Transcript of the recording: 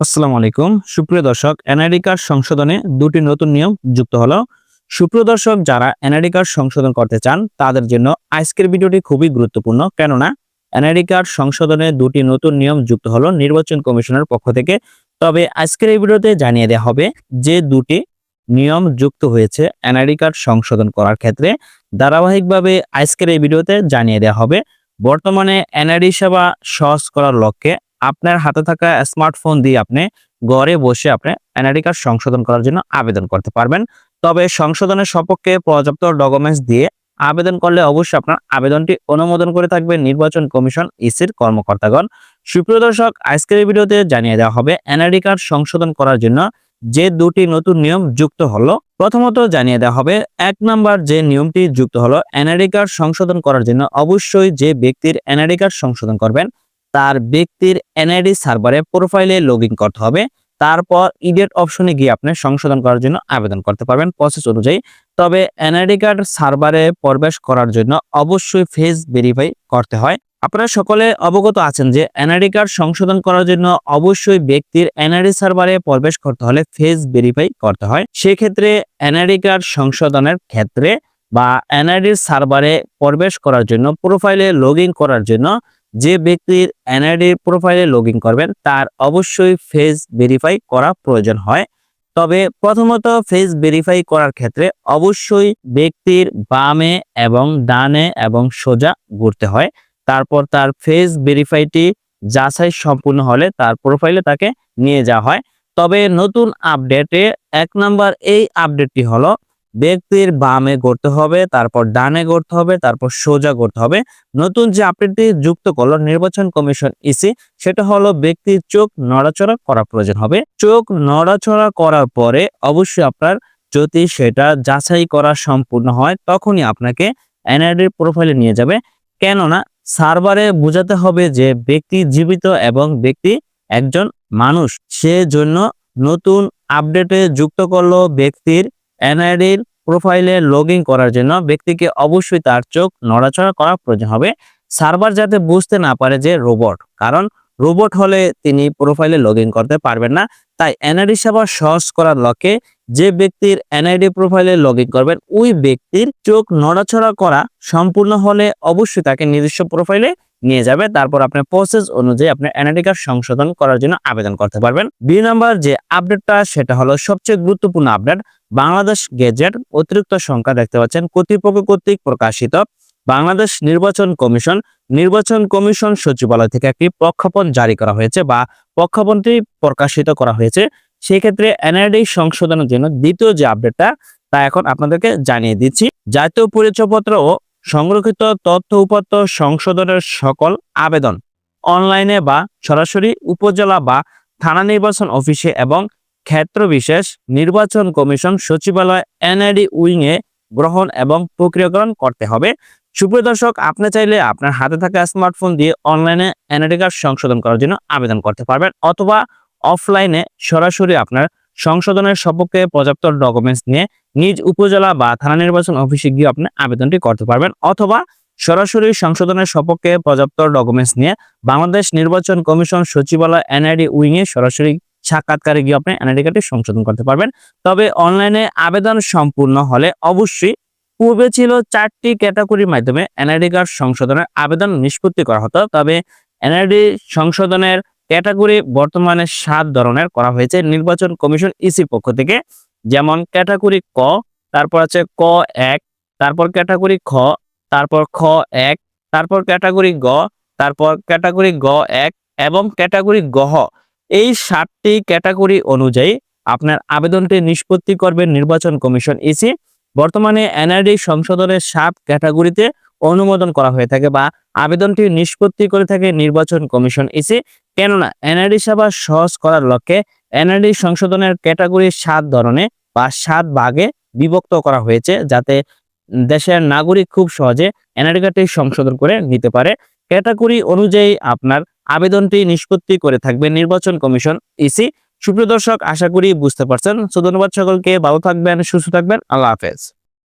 আসসালামু আলাইকুম। সুপ্রিয় দর্শক, এনআইডি কার্ড সংশোধনে দুটি নতুন নিয়ম যুক্ত হলো। সুপ্রিয় দর্শক, যারা এনআইডি কার্ড সংশোধন করতে চান, তাদের জন্য আজকের ভিডিওটি খুবই গুরুত্বপূর্ণ। কেননা, এনআইডি কার্ড সংশোধনে দুটি নতুন নিয়ম যুক্ত হলো নির্বাচন কমিশনের পক্ষ থেকে। তবে আজকের এই ভিডিওতে জানিয়ে দেওয়া হবে যে দুটি নিয়ম যুক্ত হয়েছে এনআইডি কার্ড সংশোধন করার ক্ষেত্রে। ধারাবাহিকভাবে আজকের এই ভিডিওতে জানিয়ে দেওয়া হবে, বর্তমানে এনআইডি সেবা সহজ করার লক্ষ্যে আপনার হাতে থাকা স্মার্টফোন দিয়ে আপনি ঘরে বসে আপনি এনআইডি কার্ড সংশোধন করার জন্য আবেদন করতে পারবেন। তবে সংশোধনের সপক্ষে পর্যাপ্ত ডকুমেন্টস দিয়ে আবেদন করলে অবশ্যই আপনার আবেদনটি অনুমোদন করে থাকবে নির্বাচন কমিশন ইসির কর্মকর্তাগণ। সুপ্রিয় দর্শক, আজকের ভিডিওতে জানিয়ে দেওয়া হবে, এনআইডি কার্ড সংশোধন করার জন্য যে দুটি নতুন নিয়ম যুক্ত হলো, প্রথমত জানিয়ে দেওয়া হবে, এক নাম্বার যে নিয়মটি যুক্ত হলো, এনআইডি কার্ড সংশোধন করার জন্য অবশ্যই যে ব্যক্তির এনআইডি কার্ড সংশোধন করবেন তার ব্যক্তির এনআইডি সার্ভারে প্রোফাইলে লগ করতে হবে। তারপর ইডিয়েট অপশনে গিয়ে আপনি সংশোধন করার জন্য আবেদন করতে পারবেন প্রসেস অনুযায়ী। তবে এনআইডি কার্ড সার্ভারে প্রবেশ করার জন্য অবশ্যই ফেস ভেরিফাই করতে হয়। আপনারা সকলে অবগত আছেন যে এনআইডি কার্ড সংশোধন করার জন্য অবশ্যই ব্যক্তির এনআইডি সার্ভারে প্রবেশ করতে হলে ফেস ভেরিফাই করতে হয়। সেক্ষেত্রে এনআইডি কার্ড সংশোধনের ক্ষেত্রে বা এনআইডির সার্ভারে প্রবেশ করার জন্য প্রোফাইলে লগ করার জন্য যে ব্যক্তির এনআইডি প্রোফাইলে লগ করবেন, তার অবশ্যই ফেস ভেরিফাই করা প্রয়োজন হয়। তবে প্রথমত ফেস ভেরিফাই করার ক্ষেত্রে অবশ্যই ব্যক্তির বামে এবং ডানে এবং সোজা ঘুরতে হয়। তারপর তার ফেস ভেরিফাইটি যাচাই সম্পূর্ণ হলে তার প্রোফাইলে তাকে নিয়ে যাওয়া হয়। তবে নতুন আপডেটে এক নাম্বার এই আপডেটটি হলো ব্যক্তির বামে করতে হবে, তারপর ডানে করতে হবে, তারপর সোজা করতে হবে। নতুন যে আপডেটটি যুক্ত করল নির্বাচন কমিশন ইসি সেটা হলো ব্যক্তির চোখ নড়াচড়া করা প্রয়োজন হবে। চোখ নড়াচড়া করার পরে অবশ্যই আপনার যদি সেটা যাচাই করা সম্পূর্ণ হয়, তখনই আপনাকে এনআইডির প্রোফাইলে নিয়ে যাবে। কেননা সার্ভারে বোঝাতে হবে যে ব্যক্তি জীবিত এবং ব্যক্তি একজন মানুষ। সেজন্য নতুন আপডেটে যুক্ত করল ব্যক্তির এনআইডির প্রোফাইলে লগ করার জন্য ব্যক্তিকে অবশ্যই তার চোখ নড়াচড়া করা প্রয়োজন হবে। সার্ভার যাতে বুঝতে না পারে যে রোবট কারণ রোবট হলে তিনি প্রোফাইলে লগ করতে পারবেন না। তাই এনআইডি সেবা সহজ করার লক্ষ্যে যে ব্যক্তির এনআইডি প্রোফাইলে লগ করবেন, ওই ব্যক্তির চোখ নড়াচড়া করা সম্পূর্ণ হলে অবশ্যই তাকে নিজস্ব প্রোফাইলে নিয়ে যাবে। তারপর আপনার প্রসেস অনুযায়ী আপনার এনআইডি কার্ড সংশোধন করার জন্য আবেদন করতে পারবেন। দুই নাম্বার যে আপডেটটা সেটা হলো সবচেয়ে গুরুত্বপূর্ণ আপডেট বাংলাদেশ গেজেট অতিরিক্ত সংখ্যা দেখতে পাচ্ছেন। কর্তৃপক্ষ কর্তৃক প্রকাশিত বাংলাদেশ নির্বাচন কমিশন নির্বাচন কমিশন সচিবালয় থেকে একটি প্রক্ষাপন জারি করা হয়েছে বা প্রক্ষাপনটি প্রকাশিত করা হয়েছে। সেক্ষেত্রে এনআইডি সংশোধনের জন্য দ্বিতীয় যে আপডেটটা, তা এখন আপনাদেরকে জানিয়ে দিচ্ছি। জাতীয় পরিচয়পত্র ও সংরক্ষিত তথ্য উপাত্ত সংশোধনের সকল আবেদন অনলাইনে বা সরাসরি উপজেলা বা থানা নির্বাচন অফিসে এবং ক্ষেত্র বিশেষ নির্বাচন কমিশন সচিবালয় এনআইডি উইং এ গ্রহণ এবং প্রক্রিয়াকরণ করতে হবে। সুপ্রিয় দর্শক, আপনি চাইলে আপনার হাতে থাকা স্মার্টফোন দিয়ে অনলাইনে এনআইডি কার্ড সংশোধন করার জন্য আবেদন করতে পারবেন অথবা অফলাইনে সরাসরি আপনার সংশোধনের সপক্ষে পর্যাপ্ত ডকুমেন্টস নিয়ে নিজ উপজেলা বা থানা নির্বাচন অফিসে গিয়ে আপনি আবেদনটি করতে পারবেন অথবা সরাসরি সংশোধনের সপক্ষে পর্যাপ্ত ডকুমেন্টস নিয়ে বাংলাদেশ নির্বাচন কমিশন সচিবালয় এনআইডি উইং এ সরাসরি সাক্ষাৎকারে গিয়ে আপনি এনআইডি কার্ডটি সংশোধন করতে পারবেন। তবে অনলাইনে আবেদন সম্পূর্ণ হলে অবশ্যই পূর্বে ছিল চারটি ক্যাটাগরির মাধ্যমে এনআইডি কার্ড সংশোধনের আবেদন নিষ্পত্তি করা হতো। তবে এনআইডি সংশোধনের ক্যাটাগরি বর্তমানে সাত ধরনের করা হয়েছে। নির্বাচন কমিশন ইসির পক্ষ থেকে যেমন ক্যাটাগরি ক, তারপর আছে ক এক, তারপর ক্যাটাগরি খ, তারপর খ এক, তারপর ক্যাটাগরি গ, তারপর ক্যাটাগরি গ এক এবং ক্যাটাগরি গহ এই সাতটি ক্যাটাগরি অনুযায়ী আপনার আবেদনটি নিষ্পত্তি করবে নির্বাচন কমিশন ইসি বর্তমানে এনআরডি সংশোধনের সাত ক্যাটাগরিতে অনুমোদন করা হয়ে থাকে বা আবেদনটি নিষ্পত্তি করে থাকে নির্বাচন কমিশন ইসি কেননা এনআরডি সেবা সহজ করার লক্ষ্যে এনআরডি সংশোধনের ক্যাটাগরি সাত ধরনের বা সাত ভাগে বিভক্ত করা হয়েছে যাতে দেশের নাগরিক খুব সহজে এনআরডি কার্ডটি সংশোধন করে নিতে পারে। ক্যাটাগরি অনুযায়ী আপনার আবেদনটি নিষ্পত্তি করে থাকবে নির্বাচন কমিশন ইসি। সুপ্রিয় দর্শক, আশা করি বুঝতে পারছেন। সো, ধন্যবাদ সকলকে। ভালো থাকবেন, সুস্থ থাকবেন। আল্লাহ হাফেজ।